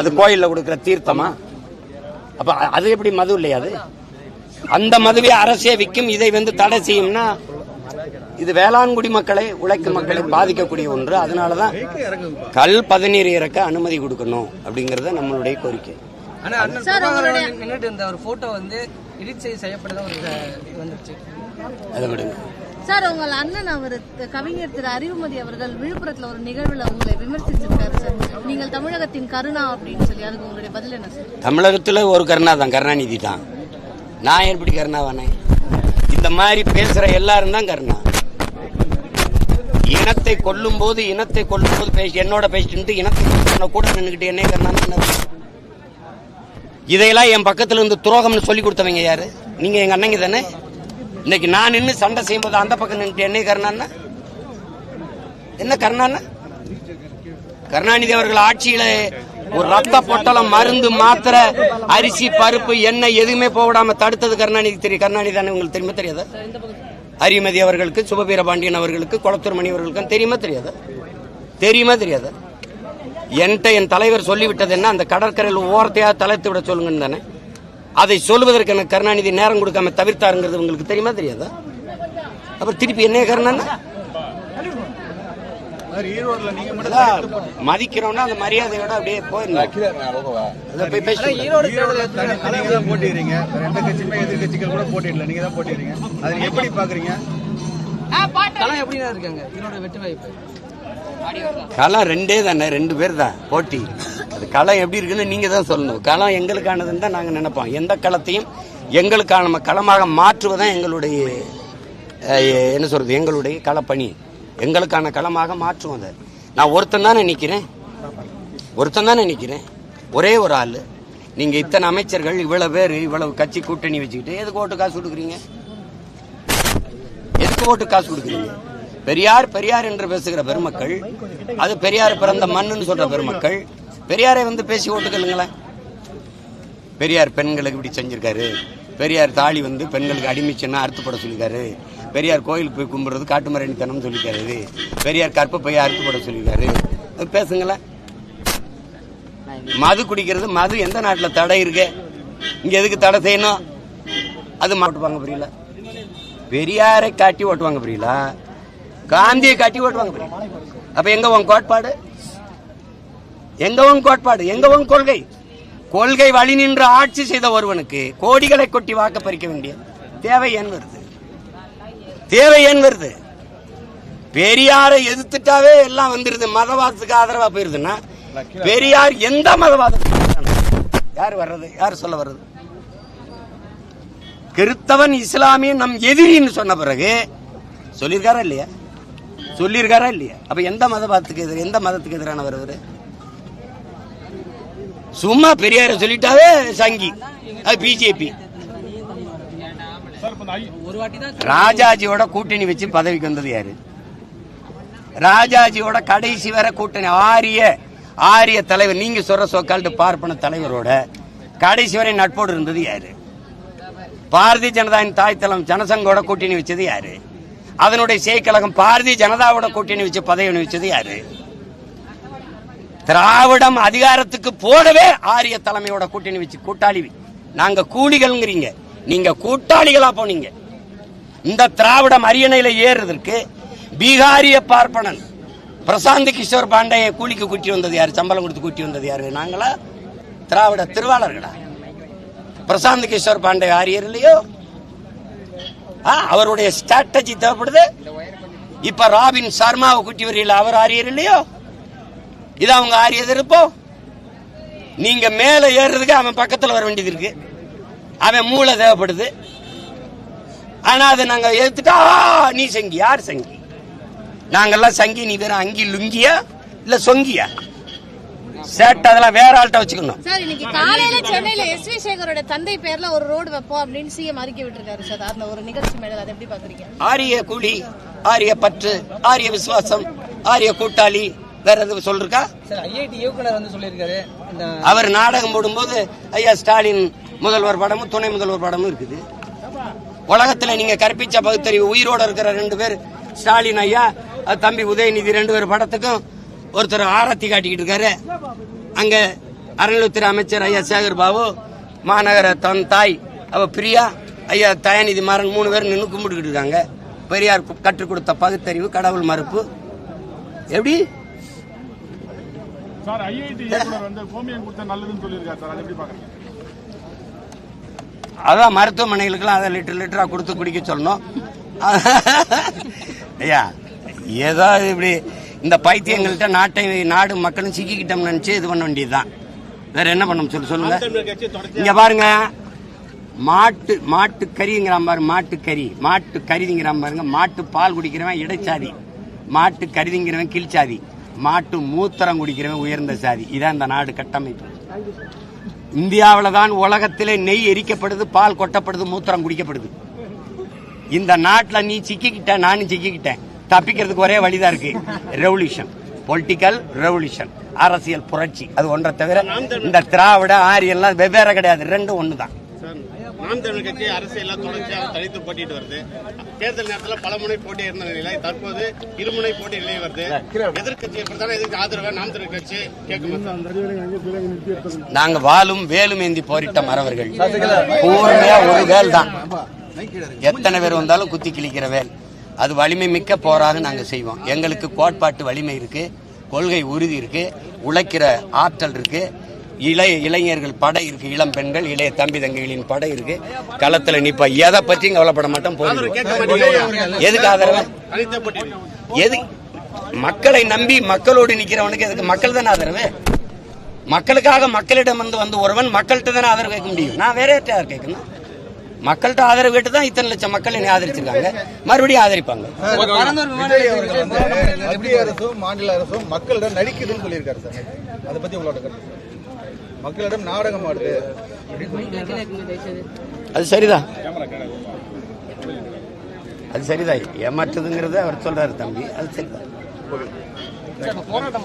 அது கோயில்ல கொடுக்கிற தீர்த்தமா? அப்ப அது எப்படி மது இல்லையா அது? அந்த மதுவை அரசே விற்கும் இதை வந்து தடை செய்யும்னா இது வேளாண்குடி மக்களை உழைக்கும் மக்களை பாதிக்கக்கூடிய ஒன்று. அதனாலதான் கல் பதநீர் இறக்க அனுமதி கொடுக்கணும் அப்படிங்கறது நம்மளுடைய கோரிக்கை. நின்னுட்டு இருந்த ஒரு போட்டோ வந்து எடிட் செய்ய செய்யப்பட்டதா ஒரு இது வந்துருச்சு. அதை விடுங்க. சார் உங்கள் அண்ணன் அவர் கவிஞர் திரு அறிவுமதி அவர்கள் விழுப்புரத்தில் ஒரு நிகழ்வில் உங்களை விமர்சிச்சிருக்காரு சார். நீங்கள் தமிழகத்தின் கருணா அப்படின்னு சொல்லி அதுக்கு உங்களுடைய பதில் என்ன சார்? தமிழகத்தில் ஒரு கருணா தான் கருணாநிதி தான் நான் எப்படி கருணாவானே? இந்த மாதிரி பேசுகிற எல்லாரும் தான் கருணா. இனத்தை கொல்லும் போது இனத்தை கொல்லும் போது பேசி என்னோட பேசிட்டு இனத்தை கொல்லுன கூட நின்றுக்கிட்டு என்ன கருணா இதையெல்லாம் என் பக்கத்துல இருந்து துரோகம்னு சொல்லி கொடுத்தவங்க யாரு? நீங்க எங்க அண்ணங்க தானே? இன்னைக்கு நான் நின்று சண்டை செய்யும்போது அந்த பக்கம் நின்றுட்டு என்ன கருணான்னா? என்ன கருணான்னா? கருணாநிதி அவர்கள் ஆட்சியில ஒரு ரத்த பொட்டலம் மருந்து மாத்திரை அரிசி பருப்பு எண்ணெய் எதுவுமே போடாம தடுத்தது கருணாநிதி தெரியும். கருணாநிதி தானே உங்களுக்கு தெரியுமா தெரியாதா? அரிமதி அவர்களுக்கு சுபவீர பாண்டியன் அவர்களுக்கு குளத்தூர் மணி அவர்களுக்கு தெரியுமா தெரியாதா? தெரியுமா தெரியாதா? என்கிட்ட என் தலைவர் சொல்லிவிட்டது என்ன? அந்த கடற்கரையில் ஓரத்தையா தலைத்து விட சொல்லுங்கன்னு தானே? அதை சொல்லுவதற்கு எனக்கு கருணாநிதி நேரம் கொடுக்காம தவிர்த்தாருங்கிறது உங்களுக்கு தெரியுமா தெரியாதா? அப்புறம் திருப்பி என்ன கருணான்னா மதிக்கிறோம்னா அந்த மரியாதையோட அப்படியே போயிருந்தோம் போட்டிடுறீங்க. வேற எந்த கட்சியுமே எதிர்கட்சிகள் கூட போட்டியிடல நீங்க தான் போட்டிடுறீங்க. அதை எப்படி பாக்குறீங்க? இருக்காங்க? களம் ரெண்டே தானே ரெண்டு பேர் தான் போட்டி. அது களம் எப்படி இருக்குன்னு நீங்க தான் சொல்லணும். களம் எங்களுக்கானதுன்னு தான் நாங்க நினைப்போம். எந்த களத்தையும் எங்களுக்கான களமாக மாற்றுவதுதான் எங்களுடைய என்ன சொல்றது எங்களுடைய களப்பணி. எங்களுக்கான களமாக மாற்றுவோம் அதை. நான் ஒருத்தன் தானே நினைக்கிறேன் ஒருத்தன் தானே நினைக்கிறேன் ஒரே ஒரு ஆள். நீங்க இத்தனை அமைச்சர்கள் இவ்வளவு பேர் இவ்வளவு கட்சி கூட்டணி வச்சுக்கிட்டு எதுக்கு ஓட்டு காசு கொடுக்குறீங்க? எதுக்கு ஓட்டு காசு கொடுக்குறீங்க? பெரியார் பெரியார் என்று பேசுகிற பெருமக்கள் அது பெரியார் பிறந்த மண்ணுன்னு சொல்ற பெருமக்கள் பெரியாரை வந்து பேசி ஓட்டுக்கலுங்களேன் பெரியார் பெண்களுக்கு இப்படி செஞ்சிருக்காரு. பெரியார் தாலி வந்து பெண்களுக்கு அடிமைச்சுன்னா அறுத்துப்பட சொல்லியிருக்காரு. பெரியார் கோயிலுக்கு போய் கும்பிட்றது காட்டுமரணித்தனம் சொல்லியிருக்காரு பெரியார் கற்ப பைய அறுத்துப்பட சொல்லியிருக்காரு. பேசுங்களேன். மது குடிக்கிறது மது எந்த நாட்டில் தடை இருக்கு? இங்கே எதுக்கு தடை செய்யணும்? அது மாட்டுவாங்க புரியல. பெரியாரை காட்டி ஓட்டுவாங்க புரியல. காந்தியை காட்டி ஓட்டுவாங்க புரியல. அப்போ எங்கே உன் கோட்பாடு? எங்கவும் கோட்பாடு எங்கவும் கொள்கை. கொள்கை வழி நின்று ஆட்சி செய்த ஒருவனுக்கு கோடிகளை கொட்டி வாக்க பறிக்க வேண்டிய தேவை ஏன் வருது? தேவை ஏன் வருது? பெரியாரை எதிர்த்துட்டாவே எல்லாம் வந்துருது. மதவாதத்துக்கு ஆதரவா போயிருதுன்னா பெரியார் எந்த மதவாதத்துக்கு யார் வர்றது? யார் சொல்ல வர்றது? கிறிஸ்தவன் இஸ்லாமிய நம் எதிரின்னு சொன்ன பிறகு சொல்லியிருக்காரா இல்லையா? சொல்லியிருக்காரா இல்லையா? அப்ப எந்த மதவாதத்துக்கு எதிர எந்த மதத்துக்கு எதிரானவர் அவரு? சும்மா பெரியார சொல்லிட்டாவே சங்கி. அது பிஜேபி. ராஜாஜியோட கூட்டணி வச்சு பதவிக்கு வந்தது யாரு? ராஜாஜியோட கடைசி வரை கூட்டணி ஆரிய ஆரிய தலைவர் நீங்க சொல்ற சோக்கால்ட்டு பார்ப்பன தலைவரோட கடைசி வரை நட்போடு இருந்தது யாரு? பாரதிய ஜனதாவின் தாய் தளம் ஜனசங்கோட கூட்டணி வச்சது யாரு? அதனுடைய செய்கழகம் பாரதிய ஜனதாவோட கூட்டணி வச்சு பதவி வச்சது யாரு? திராவிடம் அதிகாரத்துக்கு போடவே ஆரிய தலைமையோட கூட்டணி வச்சு கூட்டாளி. நாங்க கூலிகள்ங்கிறீங்க. நீங்க கூட்டாளிகளா போனீங்க. இந்த திராவிடம் அரியணையில ஏறுறதற்கு பீகாரிய பார்ப்பனன் பிரசாந்த் கிஷோர் பாண்டைய கூலிக்கு கூட்டி வந்தது யாரு? சம்பளம் கொடுத்து கூட்டி வந்தது யாரு? நாங்களா? திராவிட திருவாளர்களா? பிரசாந்த் கிஷோர் பாண்டே ஆரியர் இல்லையோ? ஆ, அவருடைய ஸ்ட்ராட்டஜி தேவைப்படுது. இப்ப ராபின் சர்மாவை கூட்டி வரீங்களா அவர் ஆரியர் இல்லையோ? இது அவங்க ஆரிய எதிர்ப்போ? நீங்க மேல ஏறுறதுக்கு அவன் பக்கத்துல வர வேண்டியது இருக்கு. அவன் மூளை தேவைப்படுது. ஆனா அதை நாங்க எடுத்துட்டா "ஆ, நீ சங்கி. யார் சங்கி? நாங்கெல்லாம் சங்கி நீ வேற அங்கி லுங்கியா? இல்ல சொங்கியா? சேட்டை அதெல்லாம் வேற ஆள்கிட்ட வச்சுக்கணும். சார் இன்னைக்கு காலையில சென்னையில எஸ் வி சேகரோட தந்தை பேர்ல ஒரு ரோடு வைப்போம் அப்படின்னு சிஎம் அறிக்கை விட்டுருக்காரு சார். அந்த ஒரு நிகழ்ச்சி மேல அதை எப்படி பாக்குறீங்க ஆரிய கூலி ஆரிய பற்று ஆரிய விசுவாசம் ஆரிய கூட்டாளி வேற எதுவும் சொல்லிருக்கா வந்து சொல்லியிருக்காரு. அவர் நாடகம் போடும்போது ஐயா ஸ்டாலின் முதல்வர் படமும் துணை முதல்வர் படமும் இருக்குது. உலகத்துல நீங்க கற்பிச்ச பகுத்தறிவு உயிரோட இருக்கிற ரெண்டு பேர் ஸ்டாலின் ஐயா தம்பி உதயநிதி ரெண்டு பேர் படத்துக்கும் ஒருத்தர் ஆரத்தி காட்டிக்கிட்டு இருக்காரு. அங்க அறநிலையத்துறை அமைச்சர் ஐயா சேகர் பாபு மாநகர தன் தாய் அவ பிரியா ஐயா தயாநிதி மாறன் மூணு பேர் நின்று கும்பிட்டுக்கிட்டு இருக்காங்க. பெரியார் கற்றுக் கொடுத்த பகுத்தறிவு கடவுள் மறுப்பு. எப்படி? சார் ஐஐடி இயக்குனர் வந்து கோமியம் கொடுத்தா நல்லதுன்னு சொல்லியிருக்காரு சார். அதை எப்படி பாக்குறீங்க அதான் மருத்துவமனைகளுக்கெல்லாம் அதை லிட்டர் லிட்டரா கொடுத்து குடிக்க சொல்லணும். ஐயா ஏதோ இப்படி இந்த பைத்தியங்கள்ட்ட நாட்டை நாடு மக்களும் சிக்கிக்கிட்டோம்னு நினைச்சு இது பண்ண வேண்டியதுதான். வேற என்ன பண்ண சொல்லு சொல்லுங்க. இங்க பாருங்க. மாட்டு மாட்டு கறிங்கிறான் பாரு மாட்டு கறி. மாட்டு கறிங்கிறான் பாருங்க. மாட்டு பால் குடிக்கிறவன் இடைச்சாதி. மாட்டு கருதிங்கிறவன் கீழ்ச்சாதி. மாட்டு மூத்திரம் குடிக்கிறவன் உயர்ந்த சாதி இதான் இந்த நாடு கட்டமைப்பு. இந்தியாவில் தான் உலகத்திலே நெய் எரிக்கப்படுது பால் கொட்டப்படுது மூத்திரம் குடிக்கப்படுது. இந்த நாட்டில் நீ சிக்கிக்கிட்ட நானும் சிக்கிக்கிட்டேன். தப்பிக்கிறதுக்கு ஒரே வழிதான் இருக்கு. ரெவல்யூஷன் பொலிட்டிக்கல் ரெவல்யூஷன் அரசியல் புரட்சி. அது ஒன்றை தவிர இந்த திராவிட ஆரியெல்லாம் வெவ்வேறு கிடையாது. ரெண்டும் ஒன்று தான் நாம் தமிழ் கட்சி அரசியல் தொடர்ச்சியாக தனித்து போட்டிட்டு வருது. தேர்தல் நேரத்தில் பல முனை போட்டி இருந்த நிலை தற்போது இருமுனை போட்டி நிலை வருது. எதிர்கட்சி எப்படித்தானே எதிர்க்கு ஆதரவு நாம் தமிழ் கட்சி கேட்கும் நாங்க வாளும் வேலும் ஏந்தி போரிட்ட மறவர்கள் பூர்மையா ஒரு வேல் தான். எத்தனை பேர் வந்தாலும் குத்தி கிழிக்கிற வேல். அது வலிமை மிக்க போராக நாங்க செய்வோம். எங்களுக்கு கோட்பாட்டு வலிமை இருக்கு. கொள்கை உறுதி இருக்கு. உழைக்கிற ஆற்றல் இருக்கு. இளைய இளைஞர்கள் படை இருக்கு இளம் பெண்கள் இளைய தம்பி தங்கைகளின் படை இருக்கு. களத்துல நிப்ப. எதை பற்றியும் கவலைப்பட மாட்டோம் மாட்டீங்க. எதுக்கு ஆதரவு? எது? மக்களை நம்பி மக்களோடு நிக்கிறவனுக்கு எதுக்கு? மக்கள் தானே ஆதரவு? மக்களுக்காக மக்களிடம் வந்து வந்து ஒருவன் மக்கள்கிட்ட தானே ஆதரவு கேட்க முடியும். நான் வேற யார் கேட்கணும்? மக்கள்கிட்ட ஆதரவு கேட்டு தான் இத்தனை லட்சம் மக்கள் என்னை ஆதரிச்சிருக்காங்க. மறுபடியும் ஆதரிப்பாங்க. மாநில அரசும் மக்களிடம் நடிக்குதுன்னு சொல்லியிருக்காரு சார். அதை பத்தி உங்களோட கருத்து. மக்களிடம் நாடகம் ஆடுது. அது சரிதான். அது சரிதான். ஏமாற்றுதுங்கிறத அவர் சொல்றாரு தம்பி. அது சரிதான். போராட்டம்